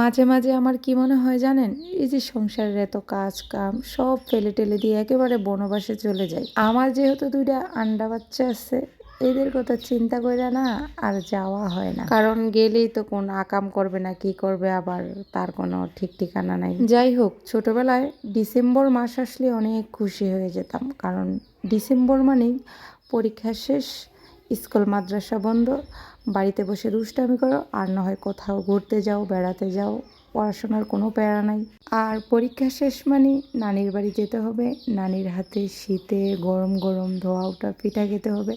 মাঝে মাঝে আমার কি মনে হয় জানেন? এই যে সংসারের এত কাজ কাম সব ফেলে টেলে দিয়ে একেবারে বনবাসে চলে যাই। আমার যেহেতু দুইটা আন্ডা বাচ্চা আছে, এদের কথা চিন্তা করে না আর যাওয়া হয় না। কারণ গেলেই তো কোন আকাম করবে না, কি করবে আবার তার কোনো ঠিক ঠিকানা নাই। যাই হোক, ছোটবেলায় ডিসেম্বর মাস আসলে অনেক খুশি হয়ে যেতাম। কারণ ডিসেম্বর মানেই পরীক্ষা শেষ স্কুল, মাদ্রাসা বন্ধ, বাড়িতে বসে দুষ্টামি করো, আর না হয় কোথাও ঘুরতে যাও, বেড়াতে যাও, পড়াশোনার কোনো প্যারা নাই। আর পরীক্ষা শেষ মানে নানির বাড়ি যেতে হবে, নানির হাতে শীতে গরম গরম ধোয়া ওঠা পিঠা খেতে হবে,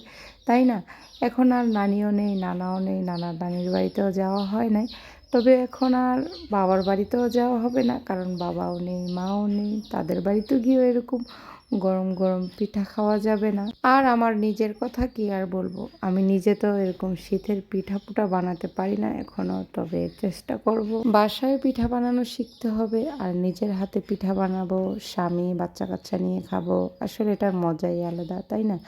তাই না? এখন আর নানিও নেই, নানাও নেই নানার নানির বাড়িতেও যাওয়া হয় নাই। তবে এখন আর বাবার বাড়িতেও যাওয়া হবে না, কারণ বাবাও নেই, মাও নেই, তাদের বাড়িতেও গিয়েও এরকম গরম গরম পিঠা খাওয়া যাবে না। আর আমার নিজের কথা কি আর বলব? আমি নিজে তো এরকম শীতের পিঠা পুটা বানাতে পারি না এখনও তবে চেষ্টা করব। বাসায় পিঠা বানানো শিখতে হবে আর নিজের হাতে পিঠা বানাবো, স্বামী বাচ্চা কাচ্চা নিয়ে খাব। আসলে এটার মজাই আলাদা, তাই না?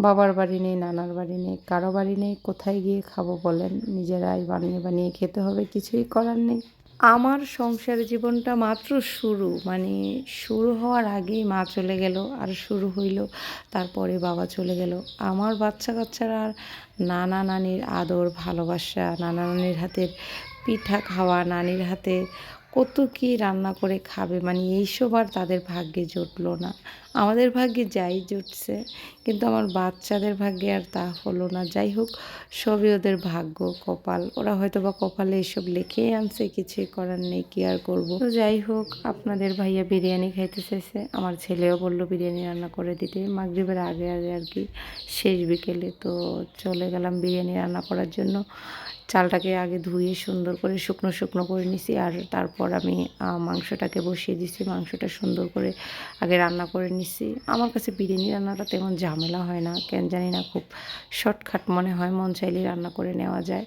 বাবার বাড়ি নেই, নানার বাড়ি নেই, কারও বাড়ি নেই, কোথায় গিয়ে খাব বলেন? নিজেরাই বানিয়ে বানিয়ে খেতে হবে, কিছুই করার নেই। আমার সংসার জীবনটা মাত্র শুরু মানে শুরু হওয়ার আগেই মা চলে গেল, আর শুরু হইল তারপরে বাবা চলে গেল। আমার বাচ্চা কাচ্চারা আর নানা নানির আদর, ভালোবাসা, নানা নানির হাতের পিঠা খাওয়া, নানির হাতে কত কি রান্না করে খাবে মানে এইসব আর তাদের ভাগ্যে জুটলো না। আমাদের ভাগ্যে যাই জুটছে, কিন্তু আমার বাচ্চাদের ভাগ্যে আর তা হলো না। যাই হোক, সবই ওদের ভাগ্য, কপাল। ওরা হয়তো বা কপালে এসব লিখেই আনছে, কিছুই করার নেই, কি আর করব? তো যাই হোক, আপনাদের ভাইয়া বিরিয়ানি খাইতে চাইছে। আমার ছেলেও বলল বিরিয়ানি রান্না করে দিতে। মাগরীবের আগে আগে আর কি, শেষ বিকেলে তো চলে গেলাম বিরিয়ানি রান্না করার জন্য। চালটাকে আগে ধুয়ে সুন্দর করে শুকনো শুকনো করে নিছি আর তারপর আমি মাংসটাকে বসিয়ে দিছি। মাংসটা সুন্দর করে আগে রান্না করে নিছি। আমার কাছে বিরিয়ানি রান্নাটা তেমন ঝামেলা হয় না। কেন জানি না, খুব শর্টকাট মনে হয়, মন চাইলে রান্না করে নেওয়া যায়।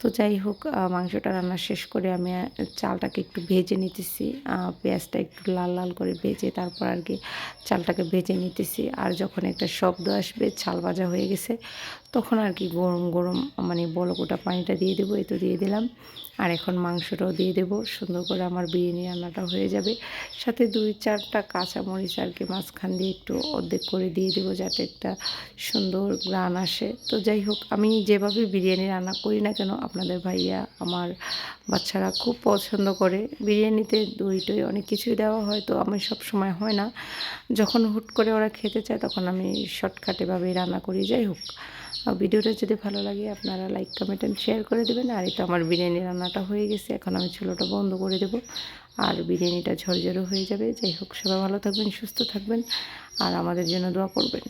তো যাই হোক মাংসটা রান্না শেষ করে আমি চালটাকে একটু ভেজে নিতেছি। পেঁয়াজটা একটু লাল লাল করে ভেজে তারপর আর কি চালটাকে ভেজে নিতেছি। আর যখন একটা শব্দ আসবে চাল ভাজা হয়ে গেছে তখন আর কি গরম গরম মানে বলকোটা পানিটা দিয়ে দেবো, এই তো দিয়ে দিলাম। আর এখন মাংসটাও দিয়ে দেবো, সুন্দর করে আমার বিরিয়ানি রান্নাটা হয়ে যাবে। সাথে দুই চারটা কাঁচামরিচ আর কি মাঝখান দিয়ে একটু অর্ধেক করে দিয়ে দেবো যাতে একটা সুন্দর গ্রান আসে। তো যাই হোক, আমি যেভাবে বিরিয়ানি রান্না করি না কেন, আপনাদের ভাইয়া, আমার বাচ্চারা খুব পছন্দ করে। বিরিয়ানিতে দই অনেক কিছুই দেওয়া হয়, তো আমি সব সময় হয় না। যখন হুট করে ওরা খেতে চায়, তখন আমি শর্টকাটেভাবেই রান্না করি। যাই হোক ভিডিওটা যদি ভালো লাগে, আপনারা লাইক কমেন্ট অ্যান্ড শেয়ার করে দেবেন। আর এই তো আমার বিরিয়ানি রান্নাটা হয়ে গেছে, এখন আমি চুলোটা বন্ধ করে দেব। আর বিরিয়ানিটা ঝরঝরও হয়ে যাবে। যাই হোক, সবাই ভালো থাকবেন, সুস্থ থাকবেন, আর আমাদের জন্য দোয়া করবেন।